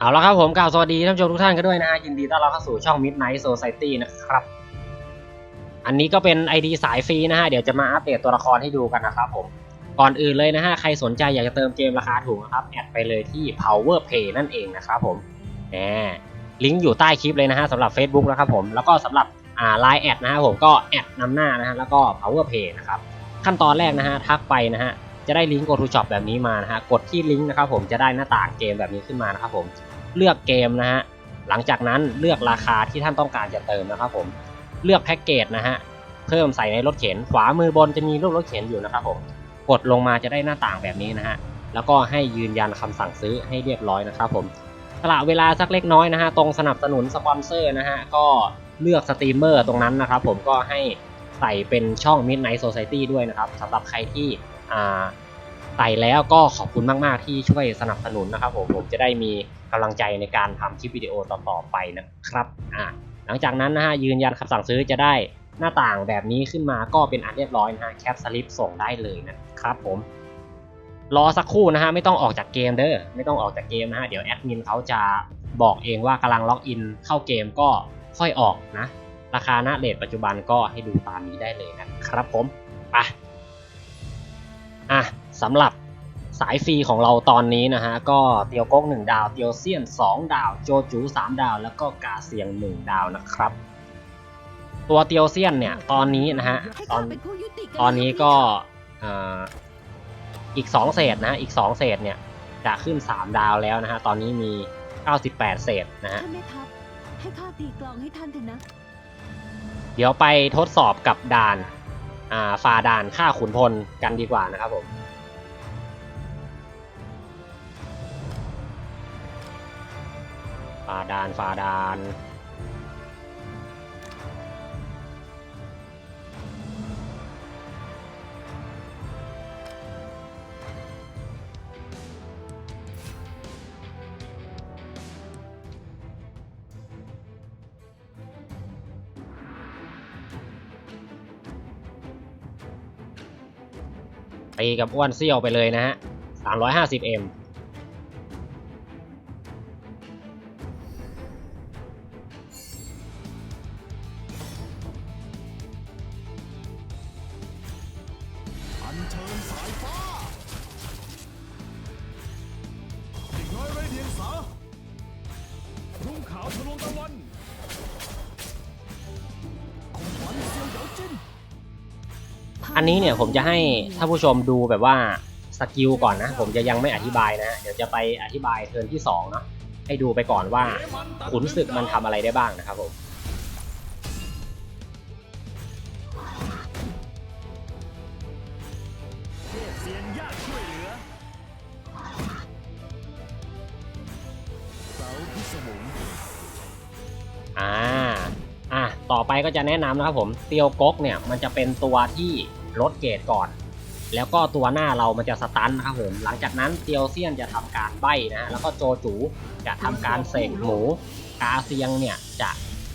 เอาละครับผมกล่าวสวัสดีท่านผู้ชมทุกท่านกันด้วยนะฮะยินดีต้อนรับเข้าสู่ช่อง Midnight Society นะครับ อันนี้ก็เป็น ID สายฟรีนะฮะ เดี๋ยวจะมาอัปเดตตัวละครให้ดูกันนะครับผม ก่อนอื่นเลยนะฮะ ใครสนใจอยากจะเติมเกมราคาถูกนะครับ แอดไปเลยที่ Power Pay นั่นเองนะครับผมแหมลิงก์อยู่ใต้คลิปเลยนะฮะสำหรับ Facebook นะครับผม แล้วก็สำหรับอ่า Line แอดนะฮะผมก็แอดนำหน้านะฮะแล้วก็ Power Pay นะครับขั้นตอนแรกนะฮะทักไปนะฮะจะได้ลิงก์ Go to Shop แบบนี้มานะฮะกดที่ลิงก์นะครับผมจะได้หน้าต่างเกมแบบนี้ขึ้นมานะครับผม เลือกเกมนะฮะหลังจากนั้นเลือกราคาที่ท่านต้องการจะเติมนะครับผมเลือกแพ็กเกจนะฮะเพิ่มใส่ในรถเข็น ขวามือบนจะมีรูปรถเข็นอยู่นะครับผมกดลงมาจะได้หน้าต่างแบบนี้นะฮะแล้วก็ให้ยืนยันคำสั่งซื้อให้เรียบร้อยนะครับผมสละเวลาสักเล็กน้อยนะฮะตรงสนับสนุนสปอนเซอร์นะฮะก็เลือกสตรีมเมอร์ตรงนั้นนะครับผมก็ให้ใส่เป็นช่อง Midnight Society ด้วยนะครับสำหรับใครที่ใส่แล้วก็ขอบคุณมาก ๆ ที่ช่วยสนับสนุนนะครับผมผมจะได้มี กำลังใจในการทำคลิปวิดีโอต่อๆไปนะครับอ่าหลังจากนั้นนะฮะยืนยันคำสั่งซื้อจะได้หน้าต่างแบบนี้ขึ้นมาก็เป็นอันเรียบร้อยนะฮะแคปสลิปส่งได้เลยนะครับผมรอสักครู่นะฮะไม่ต้องออกจากเกมเด้อไม่ต้องออกจากเกมนะฮะเดี๋ยวแอดมินเขาจะบอกเองว่ากำลังล็อกอินเข้าเกมก็ค่อยออกนะ ราคาหน้าเรทปัจจุบันก็ให้ดูตามนี้ได้เลยนะครับผมไปอะสำหรับ สายฟรีของเราตอนนี้นะฮะ ก็เตียวก๊ก1ดาว เตียวเซียน 2 ดาว โจจู 3 ดาว แล้วก็กาเซียง 1 ดาวนะครับ ตัวเตียวเซียนเนี่ย ตอนนี้นะฮะ ตอนตอนนี้ก็อ่าอีก 2 เศษนะฮะอีก 2 เศษเนี่ย จะขึ้น 3 ดาวแล้วนะฮะ ตอนนี้มี 98 เศษนะฮะท่านแม่ทัพให้ข้าตีกลองให้ท่านเถอะนะ เดี๋ยวไปทดสอบกับด่าน อ่าฝ่าด่านฆ่าขุนพลกันดีกว่านะครับผม ฝ่าดานฝ่าดาน ตีกับอ้วนเซี่ยวไปเลยนะฮะ 350M ผมจะให้ท่านผู้ชมดูแบบว่าสกิลก่อนนะ ผมจะยังไม่อธิบายนะ เดี๋ยวจะไปอธิบายเทิร์นที่2เนาะให้ดูไปก่อนว่าขุนศึกมันทำอะไรได้บ้างนะครับผมเทพเซียนญาติช่าอ่า อะ ต่อไปก็จะแนะนำนะครับผม เตียวก๊กเนี่ย มันจะเป็นตัวที่ ลดเกรดก่อน แล้วก็ตัวหน้าเรามันจะสตันนะครับผมหลังจากนั้นเตียวเซียนจะทำการใบนะฮะแล้วก็โจจูจะทำการเสกหมูกาเซียงเนี่ยจะ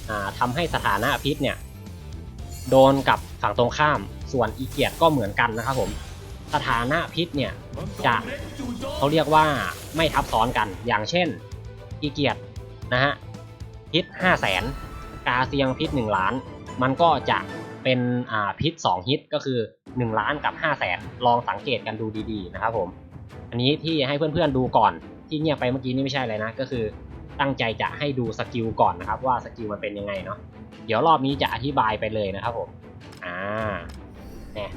อ่าทำให้สถานะพิษเนี่ยโดนกับฝั่งตรงข้าม ส่วนอีเกียดก็เหมือนกันนะครับผมสถานะพิษเนี่ยจะเขาเรียกว่าไม่ทับซ้อนกันอย่างเช่น อีเกียดนะฮะพิษ5 0 0แสนกาเซียงพิษ 1 ล้าน มันก็จะ เป็นอ่าพิษ2ฮิตก็คือ 1 ล้านกับ 5 0 0แสนลองสังเกตกันดูดีๆนะครับผม อันนี้ที่ให้เพื่อนๆดูก่อนที่เงียบไปเมื่อกี้นี่ไม่ใช่อะไรนะ ก็คือตั้งใจจะให้ดูสกิลก่อนนะครับ ว่าสกิลมันเป็นยังไงเนาะเดี๋ยวรอบนี้จะอธิบายไปเลยนะครับผมอ่าเนี่ย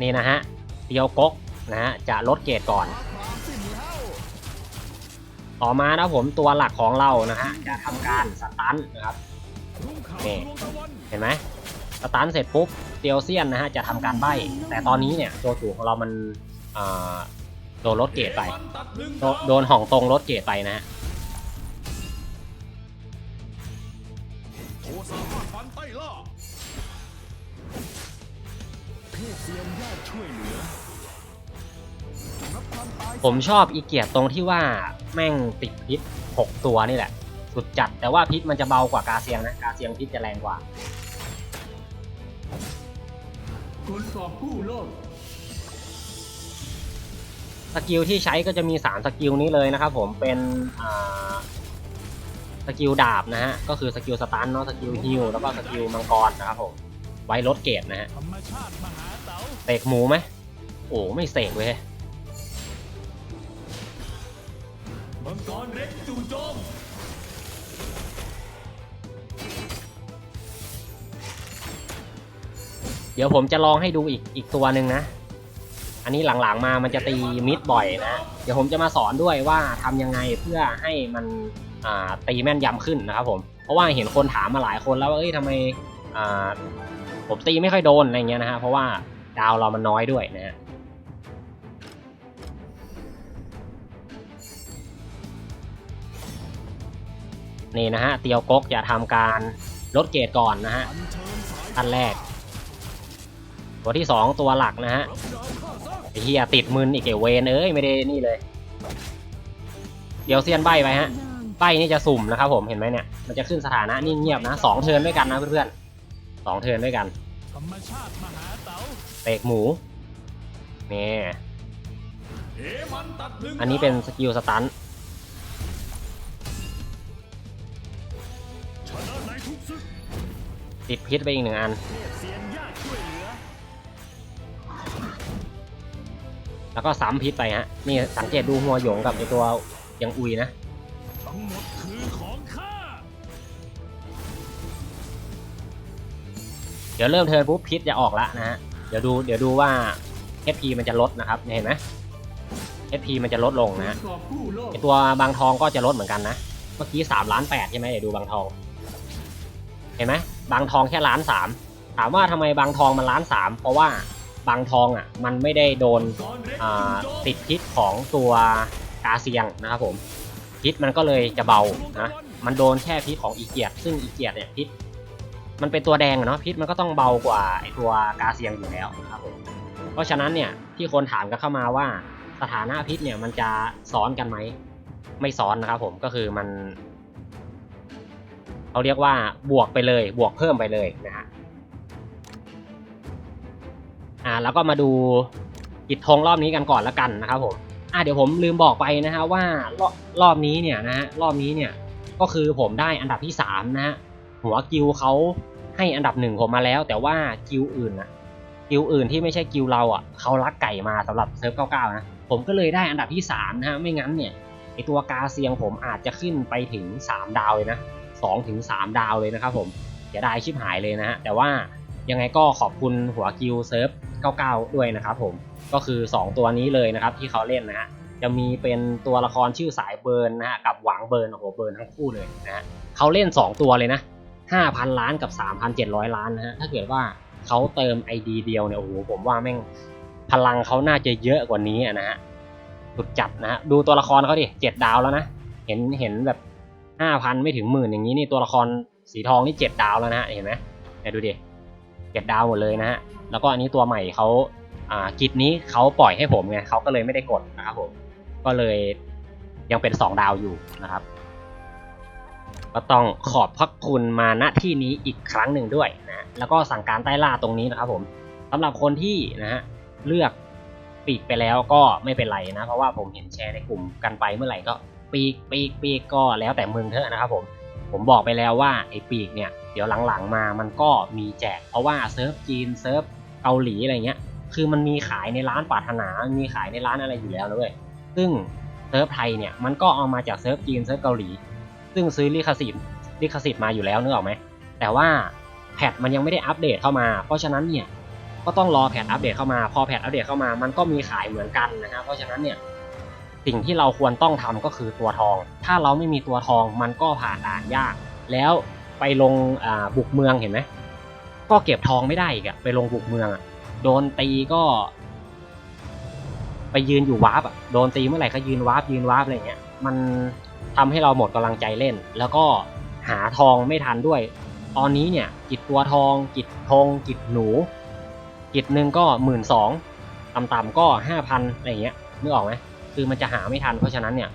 นี่นะฮะเตียวก๊กนะฮะจะลดเกรดก่อน ต่อมานะผมตัวหลักของเรานะฮะจะทำการสตันนะครับนี่เห็นไหมสตันเสร็จปุ๊บเตียวเซียนนะฮะจะทำการใบ้แต่ตอนนี้เนี่ยตัวถูของเรามันโดนลดเกรดไป โดนห่องตรงลดเกรดไปนะฮะเทพเซียนญาติช่วยเหลือ ผมชอบอีเกียตรงที่ว่าแม่งติดพิษ 6 ตัวนี่แหละ สุดจัดแต่ว่าพิษมันจะเบากว่ากาเซียงนะ กาเซียงพิษจะแรงกว่าคนกอบกู้โลกสกิลที่ใช้ก็จะมี 3 สกิลนี้เลยนะครับผมเป็นอ่าสกิลดาบนะฮะ ก็คือสกิลสตันเนาะสกิลฮิลแล้วก็สกิลมังกรนะครับผมไว้ลดเกรดนะฮะธรรมชาติมหาเต๋าเสกหมูไหมโอ้ไม่เสกเว้ย จู่โจมเดี๋ยวผมจะลองให้ดูอีกอีกตัวหนึ่งนะ อันนี้หลังๆมามันจะตีมิดบ่อยนะ เดี๋ยวผมจะมาสอนด้วยว่าทำยังไงเพื่อให้มันตีแม่นยำขึ้นนะครับผม เพราะว่าเห็นคนถามมาหลายคนแล้วว่าเอ้ยทำไมผมตีไม่ค่อยโดนอะไรเงี้ยนะฮะ เพราะว่าดาวเรามันน้อยด้วยนะฮะ นี่นะฮะ เตียวกกจะทำการลดเกรดก่อนนะฮะอัญเชิญสานแรก ตัวที่สองตัวหลักนะฮะเฮียติดมืนอีกไอเวนเอ้ยไม่ได้นี่เลย เดี๋ยวเซียนใบไปฮะ ใบนี่จะสุ่มนะครับผมเห็นไหมเนี่ย มันจะขึ้นสถานะนิ่งเงียบนะสองเทินด้วยกันนะเพื่อนๆสองเทินด้วยกันเตกหมูนี่อันตัดหนึ่งอันนี้เป็นสกิลสตัน ติดพิษไปอีกหนึ่งอัน แล้วก็ซ้ำพิษไปฮะ นี่สังเกตดูหัวหยงกับไอตัวยังอุยนะเดี๋ยวเริ่มเทิร์นปุ๊บพิษจะออกแล้วนะฮะ เดี๋ยวดูเดี๋ยวดูว่า HP มันจะลดนะครับ เห็นไหม HP มันจะลดลงนะฮะไอตัวบางทองก็จะลดเหมือนกันนะ เมื่อกี้สามล้านแปดใช่ไหมเดี๋ยวดูบางทอง เห็นไหม บางทองแค่ล้านสามถามว่าทำไมบางทองมันล้านสามเพราะว่าบางทองอะมันไม่ได้โดนติดพิษของตัวกาเซียงนะครับผมพิษมันก็เลยจะเบานะมันโดนแค่พิษของอีเกียดซึ่งอีเกียดเนี่ยพิษมันเป็นตัวแดงเนาะพิษมันก็ต้องเบากว่าไอตัวกาเซียงอยู่แล้วนะครับผมเพราะฉะนั้นเนี่ยที่คนถามกันเข้ามาว่าสถานะพิษเนี่ยมันจะซ้อนกันไหมไม่ซ้อนนะครับผมก็คือมัน เขาเรียกว่าบวกไปเลยบวกเพิ่มไปเลยนะฮะอ่าแล้วก็มาดูกิจธงรอบนี้กันก่อนล้วกันนะครับผมอ่าเดี๋ยวผมลืมบอกไปนะฮะว่ารอบรอบนี้เนี่ยนะฮะรอบนี้เนี่ยก็คือผมได้อันดับที่สามนะฮะหัวกิวเขาให้อันดับหนึ่งผมมาแล้ว แต่ว่ากิวอื่นนะกิวอื่นที่ไม่ใช่กิวเราอะเขารักไก่มาสำหรับเซิร์ฟ99นะผมก็เลยได้อันดับที่สามนะฮะไม่งั้นเนี่ยไอตัวกาเซียงผมอาจจะขึ้นไปถึง 3 ดาวเลยนะ 2ถึง3ดาวเลยนะครับผมเสียดายชิบหายเลยนะฮะแต่ว่ายังไงก็ขอบคุณหัวกิวเซิร์ฟ99 ด้วยนะครับผมก็คือ 2 ตัวนี้เลยนะครับที่เขาเล่นนะฮะจะมีเป็นตัวละครชื่อสายเบิร์นนะฮะกับหวังเบิร์นโอ้โหเบิร์นทั้งคู่เลยนะฮะเขาเล่น 2 ตัวเลยนะ 5,000 ล้านกับ 3,700 ล้านนะฮะถ้าเกิดว่าเขาเติม ID เดียวเนี่ยโอ้โหผมว่าแม่งพลังเขาน่าจะเยอะกว่านี้นะฮะสุดจัดนะฮะดูตัวละครเขาดิเจ็ดดาวแล้วนะเห็นเห็นแบบ ห้าพันไม่ถึงหมื่นอย่างนี้นี่ตัวละครสีทองนี่เจ็ดดาวแล้วนะฮะเห็นไหมเนี่ยดูดิเจ็ดดาวหมดเลยนะฮะแล้วก็อันนี้ตัวใหม่เขาอ่ากิจนี้เขาปล่อยให้ผมไงเขาก็เลยไม่ได้กดนะครับผมก็เลยยังเป็นสองดาวอยู่นะครับ ก็ต้องขอบพระคุณมาณที่นี้อีกครั้งหนึ่งด้วยนะแล้วก็สั่งการใต้ล่าตรงนี้นะครับผมสำหรับคนที่นะฮะเลือกปีกไปแล้วก็ไม่เป็นไรนะ เพราะว่าผมเห็นแชร์ในกลุ่มกันไปเมื่อไหร่ก็ ปีกปีกปีกก็แล้วแต่มึงเถอะนะครับผมผมบอกไปแล้วว่าไอ้ปีกเนี่ยเดี๋ยวหลังๆมามันก็มีแจก เพราะว่าเซิร์ฟจีนเซิร์ฟเกาหลีอะไรเงี้ยคือมันมีขายในร้านปาถนา มีขายในร้านอะไรอยู่แล้วนะเว้ยซึ่งเซิร์ฟไทยเนี่ยมันก็เอามาจากเซิร์ฟจีนเซิร์ฟเกาหลี ซึ่งซื้อลิขสิทธิ์ลิขสิทธิ์มาอยู่แล้วนึกออกไหมแต่ว่าแพทมันยังไม่ได้อัปเดตเข้ามา เพราะฉะนั้นเนี่ยก็ต้องรอแพทอัปเดตเข้ามา พอแพทอัปเดตเข้ามา มันก็มีขายเหมือนกันนะฮะเพราะฉะนั้นเนี่ย สิ่งที่เราควรต้องทำก็คือตัวทอง ถ้าเราไม่มีตัวทองมันก็ผ่านด่านยาก แล้วไปลงบุกเมืองเห็นไหมก็เก็บทองไม่ได้อีกอะไปลงบุกเมืองอะโดนตีก็ ไปยืนอยู่วาร์ปอะโดนตีเมื่อไหร่ก็ยืนวาร์ปยืนวาร์ปอะไรเงี้ยมันทำให้เราหมดกำลังใจเล่น แล้วก็หาทองไม่ทันด้วย ตอนนี้เนี่ยกิจตัวทอง กิจธงกิจหนู กิจหนึ่งก็หมื่นสองต่ำๆก็ห้าพันอะไรเงี้ยนึกออกไหม คือมันจะหาไม่ทัน เพราะฉะนั้นเนี่ย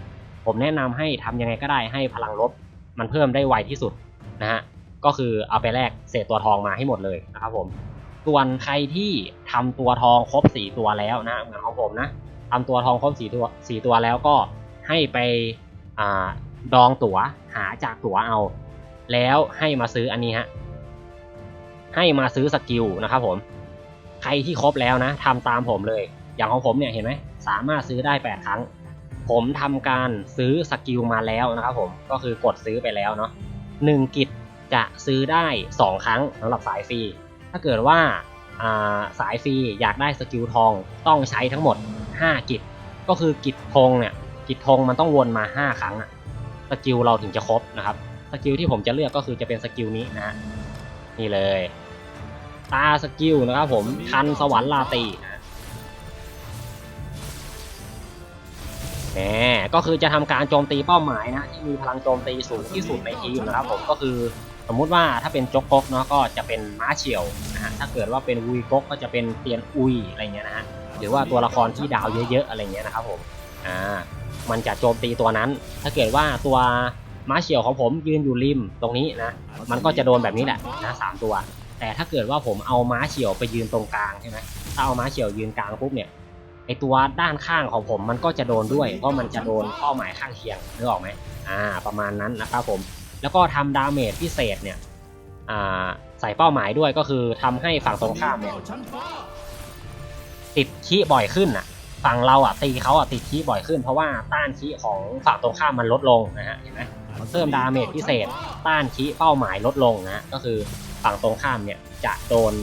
ผมแนะนำให้ทำยังไงก็ได้ให้พลังลบมันเพิ่มได้ไวที่สุดนะฮะก็คือเอาไปแลกเศษตัวทองมาให้หมดเลยนะครับผมส่วนใครที่ทำตัวทองครบสี่ตัวแล้วนะเหมือนของผมนะทำตัวทองครบสี่ตัวสี่ตัวแล้วก็ให้ไปอ่าดองตั๋วหาจากตั๋วเอา แล้วให้มาซื้ออันนี้ฮะให้มาซื้อสกิลนะครับผมใครที่ครบแล้วนะทำตามผมเลย อย่างของผมเนี่ยเห็นไหม สามารถซื้อได้ 8 ครั้ง ผมทำการซื้อสกิลมาแล้วนะครับผมก็คือกดซื้อไปแล้วเนาะหนึ่งกิจจะซื้อได้ 2 ครั้งสำหรับสายฟรี ถ้าเกิดว่าาสายฟรีอยากได้สกิลทองต้องใช้ทั้งหมด 5 กิจ ก็คือกิจธงเนี่ยกิจธงมันต้องวนมา 5 ครั้งอะสกิลเราถึงจะครบนะครับสกิลที่ผมจะเลือกก็คือจะเป็นสกิลนี้นะฮะนี่เลย ตาสกิลนะครับผมทันสวรรค์ลาตีนะ แหมก็คือจะทำการโจมตีเป้าหมายนะที่มีพลังโจมตีสูงที่สุดในทีมนะครับผมก็คือสมมุติว่าถ้าเป็นจกกกเนาะก็จะเป็นม้าเฉียวนะฮะถ้าเกิดว่าเป็นวุยกกก็จะเป็นเตียนอุยอะไรเงี้ยนะฮะหรือว่าตัวละครที่ดาวเยอะๆอะไรเงี้ยนะครับผมอ่ามันจะโจมตีตัวนั้น ถ้าเกิดว่าตัวม้าเฉียวของผมยืนอยู่ริมตรงนี้นะมันก็จะโดนแบบนี้แหละนะสามตัว แต่ถ้าเกิดว่าผมเอาม้าเฉียวไปยืนตรงกลางใช่ไหมถ้าเอาม้าเฉียวยืนกลางปุ๊บเนี่ย ไอตัวด้านข้างของผมมันก็จะโดนด้วย เพราะมันจะโดนเป้าหมายข้างเคียงนึกออกไหมอ่า ประมาณนั้นนะครับผม แล้วก็ทำดาเมจพิเศษเนี่ยอ่าใส่เป้าหมายด้วยก็คือทำให้ฝั่งตรงข้ามเนี่ยติดคีบ่อยขึ้นอะ ฝั่งเราอะตีเขาอะติดคีบ่อยขึ้น เพราะว่าต้านคีของฝั่งตรงข้ามมันลดลงนะฮะเห็นไหมเพิ่มดาเมจพิเศษ ต้านคีเป้าหมายลดลงนะก็คือฝั่งตรงข้ามเนี่ยจะโดน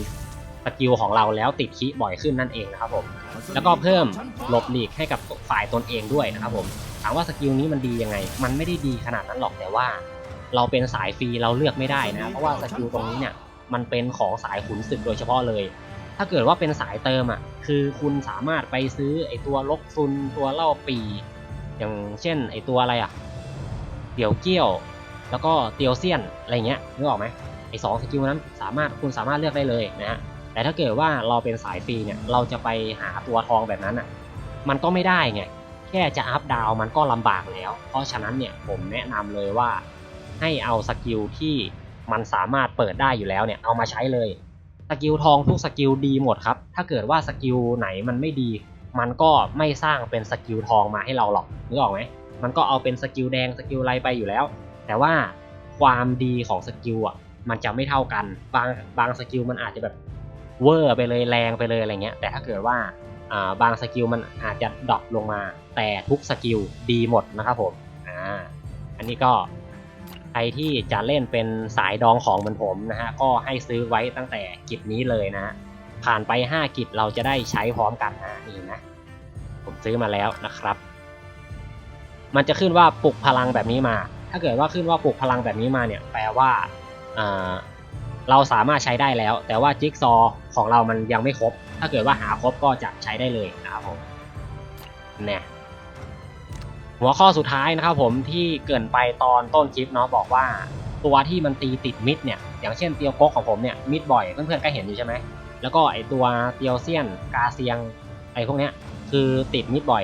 สกิลของเราแล้วติดคีบ่อยขึ้นนั่นเองนะครับผมแล้วก็เพิ่มหลบหลีกให้กับฝ่ายตนเองด้วยนะครับผมถามว่าสกิลนี้มันดียังไง มันไม่ได้ดีขนาดนั้นหรอกแต่ว่า เราเป็นสายฟรีเราเลือกไม่ได้นะ เพราะว่าสกิลตรงนี้เนี่ยมันเป็นของสายขุนศึกโดยเฉพาะเลย ถ้าเกิดว่าเป็นสายเติมอะคือคุณสามารถไปซื้อไอตัวลกซุนตัวเล่าปี อย่างเช่นไอตัวอะไรอะเดี่ยวเกี้ยว แล้วก็เตียวเซียนอะไรเงี้ยนึกออกไหมไอสองสกิลนั้นสามารถคุณสามารถเลือกได้เลยนะฮะ แต่ถ้าเกิดว่าเราเป็นสายฟรีเนี่ยเราจะไปหาตัวทองแบบนั้นอะมันก็ไม่ได้ไงแค่จะอัพดาวมันก็ลำบากแล้ว เพราะฉะนั้นเนี่ยผมแนะนำเลยว่าให้เอาสกิลที่มันสามารถเปิดได้อยู่แล้วเนี่ยเอามาใช้เลยสกิลทองทุกสกิลดีหมดครับ ถ้าเกิดว่าสกิลไหนมันไม่ดี มันก็ไม่สร้างเป็นสกิลทองมาให้เราหรอกนึกออกไหมมันก็เอาเป็นสกิลแดงสกิลอะไรไปอยู่แล้ว แต่ว่าความดีของสกิลอะมันจะไม่เท่ากัน บางบางสกิลมันอาจจะแบบ เวอร์ไปเลยแรงไปเลยอะไรเงี้ยแต่ถ้าเกิดว่าบางสกิลมันอาจจะดรอปลงมา แต่ทุกสกิลดีหมดนะครับผมอ่าอันนี้ก็ใครที่จะเล่นเป็นสายดองของเหมือนผมนะฮะก็ให้ซื้อไว้ตั้งแต่กิจนี้เลยนะฮะผ่านไป 5 กิจเราจะได้ใช้พร้อมกันนะนี่นะ ผมซื้อมาแล้วนะครับ มันจะขึ้นว่าปลุกพลังแบบนี้มา ถ้าเกิดว่าขึ้นว่าปลุกพลังแบบนี้มาเนี่ยแปลว่า เราสามารถใช้ได้แล้ว แต่ว่าจิ๊กซอของเรามันยังไม่ครบ ถ้าเกิดว่าหาครบก็จะใช้ได้เลยนะครับผมเนี่ยหัวข้อสุดท้ายนะครับผมที่เกินไปตอนต้นคลิปเนาะบอกว่าตัวที่มันตีติดมิดเนี่ยอย่างเช่นเตียวก๊กของผมเนี่ยมิดบ่อยเพื่อนๆก็เห็นอยู่ใช่ไหมแล้วก็ไอตัวเตียวเซียนกาเซียงไอพวกเนี้ยคือติดมิดบ่อย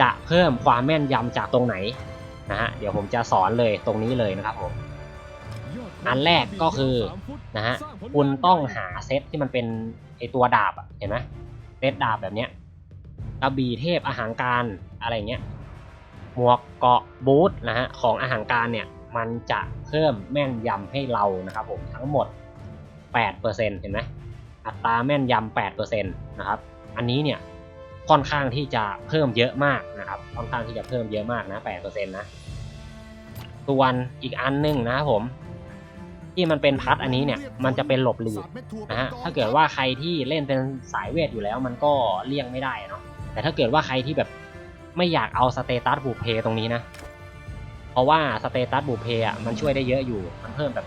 จะเพิ่มความแม่นยำจากตรงไหนนะฮะเดี๋ยวผมจะสอนเลยตรงนี้เลยนะครับผม อันแรกก็คือนะฮะคุณต้องหาเซตที่มันเป็นไอตัวดาบเห็นไหมเซตดาบแบบเนี้ยกระบี่เทพอาหารการอะไรเงี้ยหมวกเกาะบูทนะฮะของอาหารการเนี่ยมันจะเพิ่มแม่นยำให้เรานะครับผมทั้งหมด 8%เห็นไหมอัตราแม่นยำ8%นะครับอันนี้เนี่ยค่อนข้างที่จะเพิ่มเยอะมากนะครับค่อนข้างที่จะเพิ่มเยอะมากนะ8%นะส่วนอีกอันหนึงนะครับผม ที่มันเป็นพัดอันนี้เนี่ยมันจะเป็นหลบหลีกนะฮะถ้าเกิดว่าใครที่เล่นเป็นสายเวทอยู่แล้วมันก็เลี่ยงไม่ได้เนาะแต่ถ้าเกิดว่าใครที่แบบไม่อยากเอาสเตตัสบูเพตรงนี้นะ เพราะว่าสเตตัสบูเพอะมันช่วยได้เยอะอยู่มันเพิ่มแบบ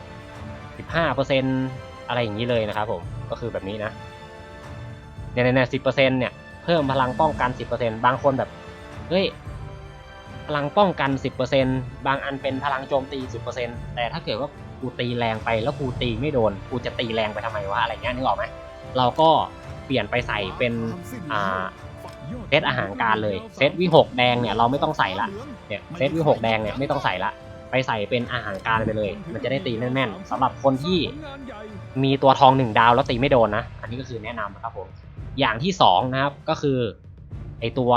15%อะไรอย่างนี้เลยนะครับผมก็คือแบบนี้นะเนี่ยเนี่ยสิบเปอร์เซ็นเนี่ยเพิ่มพลังป้องกัน10%บางคนแบบเฮ้ยพลังป้องกัน10%บางอันเป็นพลังโจมตี10%แต่ถ้าเกิดว่า กูตีแรงไปแล้วกูตีไม่โดน กูจะตีแรงไปทำไมวะอะไรเงี้ยนึกออกไหมเราก็เปลี่ยนไปใส่เป็นอ่าเซตอาหารการเลยเซตวิหกแดงเนี่ยเราไม่ต้องใส่ละเนี่ยเซตวิหกแดงเนี่ยไม่ต้องใส่ละไปใส่เป็นอาหารการไปเลย มันจะได้ตีแน่นๆสำหรับคนที่มีตัวทองหนึ่งดาวแล้วตีไม่โดนนะ อันนี้ก็คือแนะนำนะครับผม อย่างที่สองนะครับก็คือไอตัว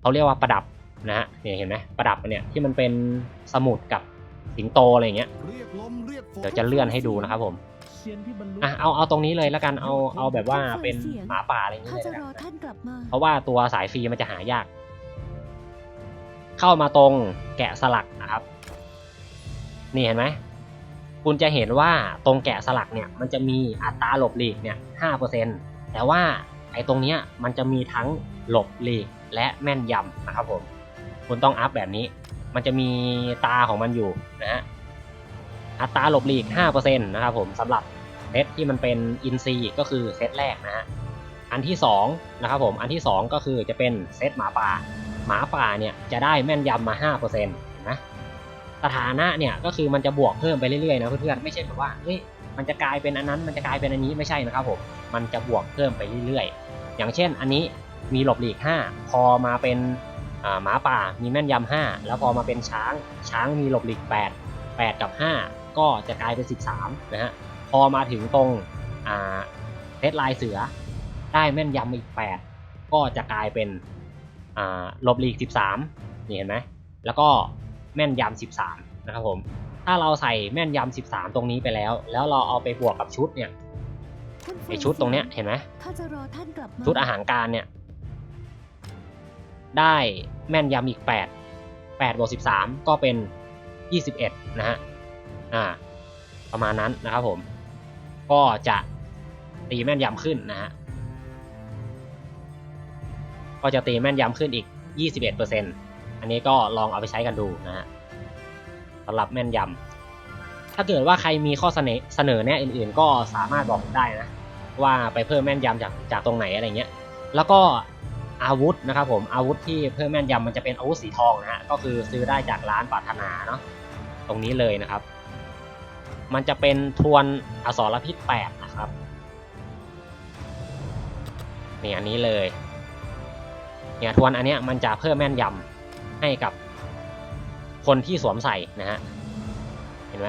เขาเรียกว่าประดับนะฮะเนี่ยเห็นไหมประดับเนี่ยที่มันเป็นสมุดกับ สิงโตอะไรอย่างเงี้ยเรียกลมเรียกฝนเดี๋ยวจะเลื่อนให้ดูนะครับผมเซียนที่บรรลุอะเอาเอาตรงนี้เลยแล้วกันเอาเอาแบบว่าเป็นหมาป่าอะไรอย่างเงี้ข้ายเลยจะแล้วรกัอนท่านกลับมาเพราะว่าตัวสายฟรีมันจะหายาก เข้ามาตรงแกะสลักนะครับ นี่เห็นไหมคุณจะเห็นว่าตรงแกะสลักเนี่ยมันจะมีอัตราหลบหลีกเนี่ยห้าเปอร์เซ็นแต่ว่าไอ้ตรงเนี้ยมันจะมีทั้งหลบหลีกและแม่นยำนะครับผม คุณต้องอัพแบบนี้ มันจะมีตาของมันอยู่นะฮะอัตราหลบหลีกห้าเปอร์เซ็นะครับผมสำหรับเซตที่มันเป็นอินซีก็คือเซตแรกนะฮะอันที่สองนะครับผมอันที่สองก็คือจะเป็นเซตหมาป่า หมาป่าเนี่ยจะได้แม่นยำมาห้าเห็นะสถานะเนี่ยก็คือมันจะบวกเพิ่มไปเรื่อยๆนะเพื่อนๆไม่ใช่แบบว่าเฮ้ยมันจะกลายเป็นอันนั้นมันจะกลายเป็นอันนี้ไม่ใช่นะครับผมมันจะบวกเพิ่มไปเรื่อยๆ อย่างเช่นอันนี้มีหลบหลีก 5 พอมาเป็น หมาป่ามีแม่นยำ5แล้วพอมาเป็นช้างช้างมีหลบหลีก8 8กับ5ก็จะกลายเป็น13นะฮะพอมาถึงตรงอ่าเซตลายเสือ ได้แม่นยำอีก8ก็จะกลายเป็นอ่าหลบหลีก13นี่เห็นไหมแล้วก็แม่นยำ13นะครับผมถ้าเราใส่แม่นยำ13ตรงนี้ไปแล้ว แล้วเราเอาไปบวกกับชุดเนี่ยท่านเฟิไอชุดตรงเนี้ยเห็นไหมข้าจะรอท่านกลับมาชุดอาหารการเนี่ย ได้แม่นยำอีก 8 8บวก13 ก็เป็น 21 นะฮะ อ่า ประมาณนั้นนะครับผม ก็จะตีแม่นยำขึ้นนะฮะ ก็จะตีแม่นยำขึ้นอีก 21%อันนี้ก็ลองเอาไปใช้กันดูนะฮะสำหรับแม่นยำ ถ้าเกิดว่าใครมีข้อเสนอเสนอแนะอื่นๆ ก็สามารถบอกได้นะ ว่าไปเพิ่มแม่นยำจากจากตรงไหนอะไรเงี้ย แล้วก็ อาวุธนะครับผมอาวุธที่เพิ่มแม่นยำมันจะเป็นอาวุธสีทองนะฮะก็คือซื้อได้จากร้านปรารถนาเนาะตรงนี้เลยนะครับ มันจะเป็นทวนอสรพิษแปดนะครับนี่อันนี้เลยเนี่ยทวนอันเนี้ยมันจะเพิ่มแม่นยำให้กับคนที่สวมใส่นะฮะเห็นไหม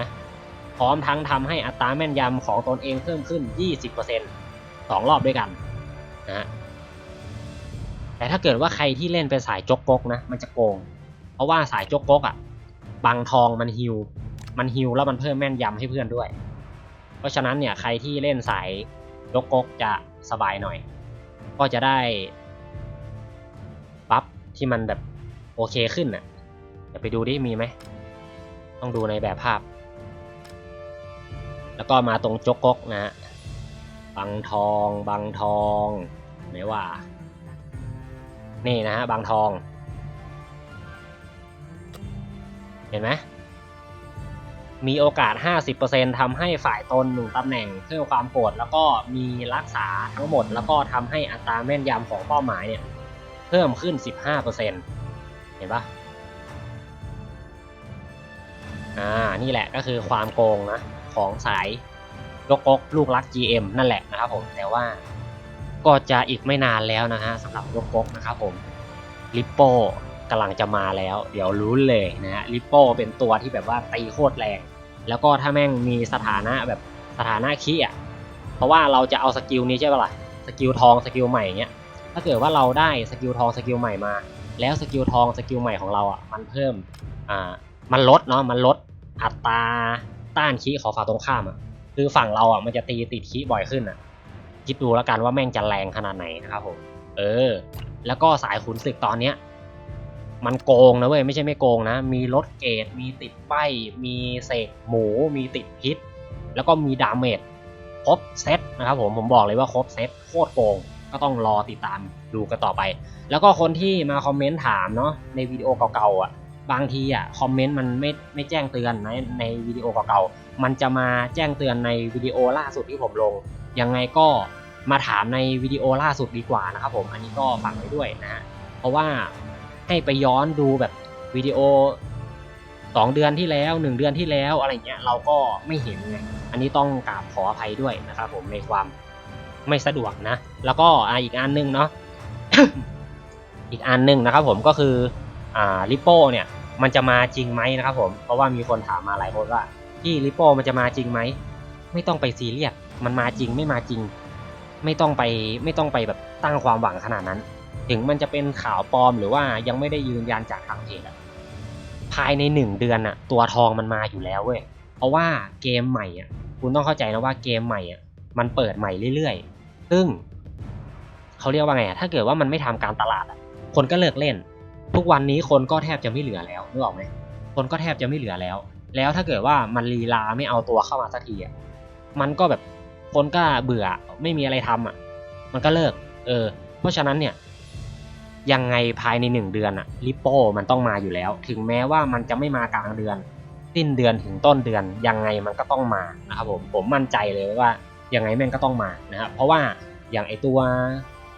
พร้อมทั้งทำให้อัตราแม่นยำของตนเองเพิ่มขึ้น 20%สองรอบด้วยกันนะฮะ แต่ถ้าเกิดว่าใครที่เล่นเป็นสายจกกกนะ มันจะโกง เพราะว่าสายจกกกอะบางทองมันฮิว มันฮิวแล้วมันเพิ่มแม่นยำให้เพื่อนด้วย เพราะฉะนั้นเนี่ยใครที่เล่นสายจกกกจะสบายหน่อย ก็จะได้บัฟที่มันแบบโอเคขึ้นน่ะเดี๋ยวไปดูดิมีไหม ต้องดูในแบบภาพ แล้วก็มาตรงจกกกนะฮะบังทอง บังทองไหนว่า นี่นะฮะบางทอง เห็นไหมมีโอกาส 50%ทำให้ฝ่ายตนหนึ่งตำแหน่งเพิ่มความโกรธแล้วก็มีรักษาทั้งหมด แล้วก็ทำให้อัตราแม่นยำของเป้าหมายเนี่ยเพิ่มขึ้น 15%เห็นปะอ่า นี่แหละก็คือความโกงนะของสายยกกกลูกรัก GM นั่นแหละนะครับผม แต่ว่า ก็จะอีกไม่นานแล้วนะฮะสำหรับยกกกนะครับผมลิปโป้กำลังจะมาแล้ว เดี๋ยวรู้เลยนะฮะลิปโป้เป็นตัวที่แบบว่าตีโคตรแรง แล้วก็ถ้าแม่งมีสถานะแบบสถานะคีอะเพราะว่าเราจะเอาสกิลนี้ใช่ปะล่ะสกิลทองสกิลใหม่เงี้ยถ้าเกิดว่าเราได้สกิลทองสกิลใหม่มา แล้วสกิลทองสกิลใหม่ของเราอะมันเพิ่มอ่ามันลดเนาะมันลดอัตราต้านคีของฝั่งตรงข้ามอะคือฝั่งเราอะมันจะตีติดคีบ่อยขึ้นอะ คิดดูแล้วกันว่าแม่งจะแรงขนาดไหนนะครับผมเออ แล้วก็สายขุนศึกตอนเนี้ยมันโกงนะเว้ยไม่ใช่ไม่โกงนะ มีลดเกรดมีติดป้ายมีเสกหมูมีติดพิษ แล้วก็มีดาเมจครบเซตนะครับผมผมบอกเลยว่าครบเซตโคตรโกงก็ต้องรอติดตามดูกันต่อไป แล้วก็คนที่มาคอมเมนต์ถามเนาะในวิดีโอเก่าๆอะบางทีอะคอมเมนต์มันไม่ไม่แจ้งเตือนในในวิดีโอเก่าๆมันจะมาแจ้งเตือนในวิดีโอล่าสุดที่ผมลงยังไงก็ มาถามในวิดีโอล่าสุดดีกว่านะครับผมอันนี้ก็ฝากไว้ด้วยนะฮะเพราะว่าให้ไปย้อนดูแบบวิดีโอสองเดือนที่แล้วหนึ่งเดือนที่แล้วอะไรเงี้ยเราก็ไม่เห็นไงอันนี้ต้องกราบขออภัยด้วยนะครับผมในความไม่สะดวกนะ แล้วก็อีกอันหนึงเนาะอีกอันหนึ่งนะครับผมก็คืออ่าลิปโป้เนี่ยมันจะมาจริงไหมนะครับผมเพราะว่ามีคนถามมาหลายคนว่าที่ลิปโป้มันจะมาจริงไหมไม่ต้องไปซีเรียสมันมาจริงไม่มาจริง ไม่ต้องไปไม่ต้องไปแบบตั้งความหวังขนาดนั้น ถึงมันจะเป็นข่าวปลอมหรือว่ายังไม่ได้ยืนยันจากทางเพจอะภายในหนึ่งเดือนอะตัวทองมันมาอยู่แล้วเว้ยเพราะว่าเกมใหม่อะคุณต้องเข้าใจนะว่าเกมใหม่อะมันเปิดใหม่เรื่อยๆ ซึ่งเขาเรียกว่าไงอะถ้าเกิดว่ามันไม่ทำการตลาดอะคนก็เลิกเล่น ทุกวันนี้คนก็แทบจะไม่เหลือแล้วนึกออกไหมคนก็แทบจะไม่เหลือแล้ว แล้วถ้าเกิดว่ามันลีลาไม่เอาตัวเข้ามาสักทีอะมันก็แบบ คนก็เบื่อไม่มีอะไรทำอะ มันก็เลิก เออ เพราะฉะนั้นเนี่ยยังไงภายในหนึ่งเดือนอะลิปโป้มันต้องมาอยู่แล้ว ถึงแม้ว่ามันจะไม่มากลางเดือน สิ้นเดือนถึงต้นเดือนยังไงมันก็ต้องมานะครับผมผมมั่นใจเลยว่ายังไงแม่งก็ต้องมานะครับเพราะว่าอย่างไอตัว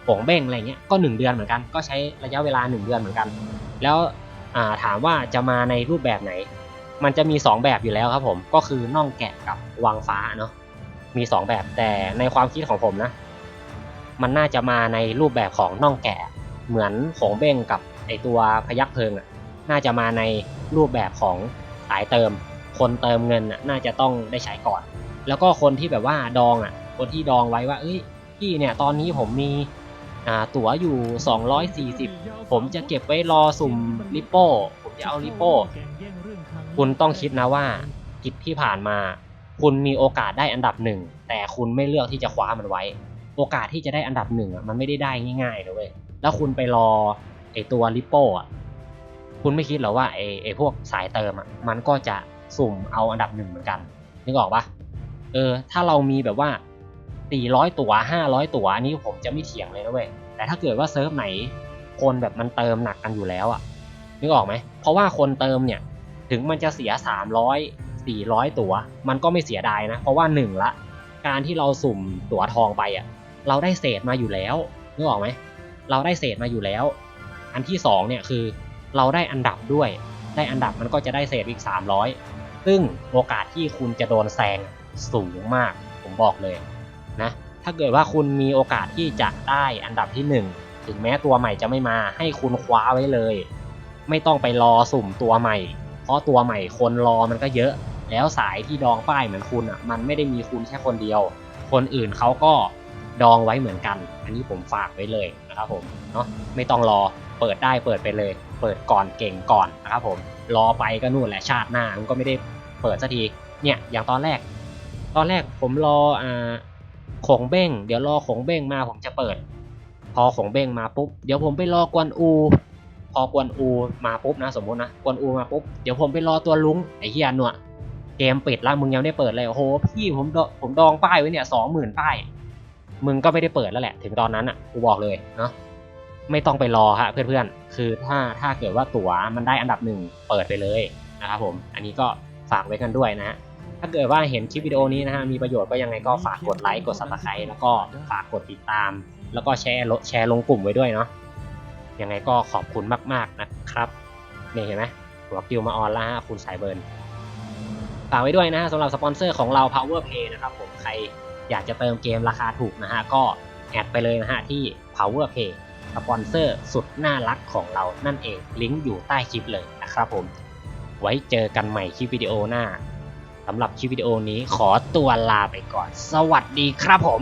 ผงเบ้งอะไรเงี้ยก็หนึ่งเดือนเหมือนกัน ก็ใช้ระยะเวลาหนึ่งเดือนเหมือนกัน แล้วาถามว่าจะมาในรูปแบบไหน มันจะมีสองแบบอยู่แล้วครับผมก็คือน่องแกะกับวางฟ้าเนาะ มีสองแบบแต่ในความคิดของผมนะ มันน่าจะมาในรูปแบบของน่องแกะ เหมือนผงเบ้งกับไอตัวพยักเพลิงอะน่าจะมาในรูปแบบของสายเติม คนเติมเงินอะน่าจะต้องได้ใช้ก่อน แล้วก็คนที่แบบว่าดองอะ คนที่ดองไว้ว่า เอ้ยพี่เนี่ยตอนนี้ผมมีอ่าตั๋วอยู่ 240 ผมจะเก็บไว้รอสุ่มลิปโป้ ผมจะเอาลิปโป้ คุณต้องคิดนะว่ากิจที่ผ่านมา คุณมีโอกาสได้อันดับหนึ่งแต่คุณไม่เลือกที่จะคว้ามันไว้ โอกาสที่จะได้อันดับหนึ่งอะมันไม่ได้ได้ง่ายๆนะเว้ยแล้วคุณไปรอไอตัวลิปโป้อะคุณไม่คิดเหรอว่าไอไอพวกสายเติมอะมันก็จะสุ่มเอาอันดับหนึ่งเหมือนกันนึกออกปะเออ ถ้าเรามีแบบว่า 400 ตัว 500 ตัวอันนี้ผมจะไม่เถียงเลยนะเว้ยแต่ถ้าเกิดว่าเซิร์ฟไหนคนแบบมันเติมหนักกันอยู่แล้วอะนึกออกไหมเพราะว่าคนเติมเนี่ยถึงมันจะเสีย 300 400 ตัวมันก็ไม่เสียดายนะ เพราะว่าหนึ่งละ การที่เราสุ่มตั๋วทองไปอะ เราได้เศษมาอยู่แล้วนึกออกไหม เราได้เศษมาอยู่แล้ว อันที่สองเนี่ยคือเราได้อันดับด้วย ได้อันดับมันก็จะได้เศษอีก 300 ซึ่งโอกาสที่คุณจะโดนแซงสูงมาก ผมบอกเลยนะ ถ้าเกิดว่าคุณมีโอกาสที่จะได้อันดับที่หนึ่งถึงแม้ตัวใหม่จะไม่มา ให้คุณคว้าไว้เลย ไม่ต้องไปรอสุ่มตัวใหม่ เพราะตัวใหม่คนรอมันก็เยอะ แล้วสายที่ดองป้ายเหมือนคุณอะมันไม่ได้มีคุณแค่คนเดียว คนอื่นเขาก็ดองไว้เหมือนกัน อันนี้ผมฝากไว้เลยนะครับผมเนาะไม่ต้องรอเปิดได้เปิดไปเลย เปิดก่อนเก่งก่อนนะครับผมรอไปก็นู่นแหละชาติหน้ามันก็ไม่ได้เปิดสักทีเนี่ยอย่างตอนแรก ตอนแรกผมรออ่าขงเบ้ง เดี๋ยวรอขงเบ้งมาผมจะเปิด พอขงเบ้งมาปุ๊บเดี๋ยวผมไปรอกวนอู พอกวนอูมาปุ๊บนะสมมตินะกวนอูมาปุ๊บเดี๋ยวผมไปรอตัวลุงไอ้เฮียหนวด เกมปิดแล้วมึงยังไม่ได้เปิดเลยโอ้โหพี่ผมผมดองป้ายไว้เนี่ยสองหมื่นป้าย มึงก็ไม่ได้เปิดแล้วแหละ ถึงตอนนั้นอะกูบอกเลยเนาะไม่ต้องไปรอฮะเพื่อนๆ คือถ้าถ้าเกิดว่าตั๋วมันได้อันดับหนึ่งเปิดไปเลยนะครับผม อันนี้ก็ฝากไว้กันด้วยนะฮะ ถ้าเกิดว่าเห็นคลิปวิดีโอนี้นะฮะมีประโยชน์ก็ยังไงก็ฝากกดไลค์กด subscribe แล้วก็ฝากกดติดตาม แล้วก็แชร์แชร์ลงกลุ่มไว้ด้วยเนาะ ยังไงก็ขอบคุณมากๆนะครับ นี่เห็นไหมหัวคิวมาออนแล้วฮะคุณสายเบิร์นากไว้ด้วยนะฮะสำหรับสปอนเซอร์ของเรา Power Pay นะครับผมใครอยากจะเติมเกมราคาถูกนะฮะก็แอดไปเลยนะฮะที่ Power Pay สปอนเซอร์สุดน่ารักของเรานั่นเองลิงก์อยู่ใต้คลิปเลยนะครับผม ไว้เจอกันใหม่คลิปวิดีโอหน้าสำหรับคลิปวิดีโอนี้ขอตัวลาไปก่อน สวัสดีครับผม